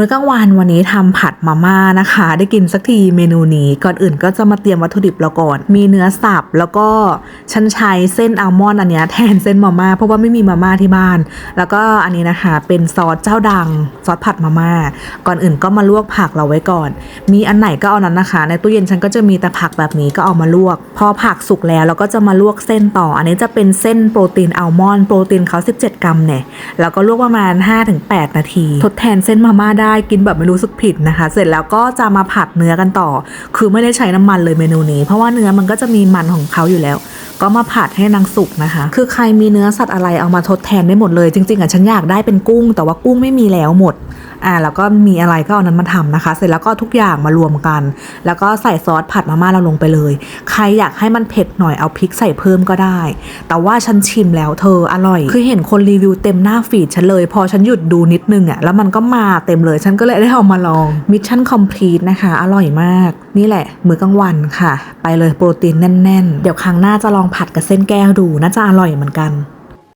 มื้อกลางวันวันนี้ทำผัดมาม่านะคะ ได้กินสักทีเมนูนี้ก่อนอื่นก็จะมาเตรียมวัตถุดิบเราก่อน มีเนื้อสับแล้วก็ฉันใช้เส้นอัลมอนด์อันนี้แทนเส้นมาม่าเพราะว่าไม่มีมาม่าที่บ้าน แล้วก็อันนี้นะคะ เป็นซอสเจ้าดังซอสผัดมาม่าก่อนอื่นก็มาลวกผักเราไว้ก่อน มีอันไหนก็เอานั้นนะคะ ในตู้เย็นฉันก็จะมีแต่ผักแบบนี้ก็เอามาลวก พอผักสุกแล้วเราก็จะมาลวกเส้นต่อ อันนี้จะเป็นเส้นโปรตีนอัลมอนด์โปรตีนเขา 17 กรัมเนี่ยแล้วก็ลวกประมาณ 5-8 นาที ทดแทนเส้นมาม่าได้กินแบบไม่รู้สึกผิดนะคะ เสร็จแล้วก็จะมาผัดเนื้อกันต่อ คือไม่ได้ใช้น้ำมันเลยเมนูนี้ เพราะว่าเนื้อมันก็จะมีมันของเขาอยู่แล้ว ก็มาผัดให้นางสุกนะคะ คือใครมีเนื้อสัตว์อะไรเอามาทดแทนได้หมดเลย จริงๆอะฉันอยากได้เป็นกุ้ง แต่ว่ากุ้งไม่มีแล้วหมด อ่าแล้วก็มีอะไรก็เอานั้นมาทำนะคะ เสร็จแล้วก็ทุกอย่างมารวมกัน แล้วก็ใส่ซอสผัดมาม่าเราลงไปเลย ใครอยากให้มันเผ็ดหน่อยเอาพริกใส่เพิ่มก็ได้ แต่ว่าฉันชิมแล้วเธออร่อย คือเห็นคนรีวิวเต็มหน้าฟีดฉันเลย พอฉันหยุดดูนิดนึงอะแล้วมันก็มาเต็มเลยฉันก็เลยได้เอามาลองมิชชั่นคอมพลีทนะคะอร่อยมาก นี่แหละ มื้อกลางวันค่ะ ไปเลยโปรตีนแน่น ๆ เดี๋ยวครั้งหน้าจะลองผัดกับเส้นแก้วดูน่าจะอร่อยเหมือนกัน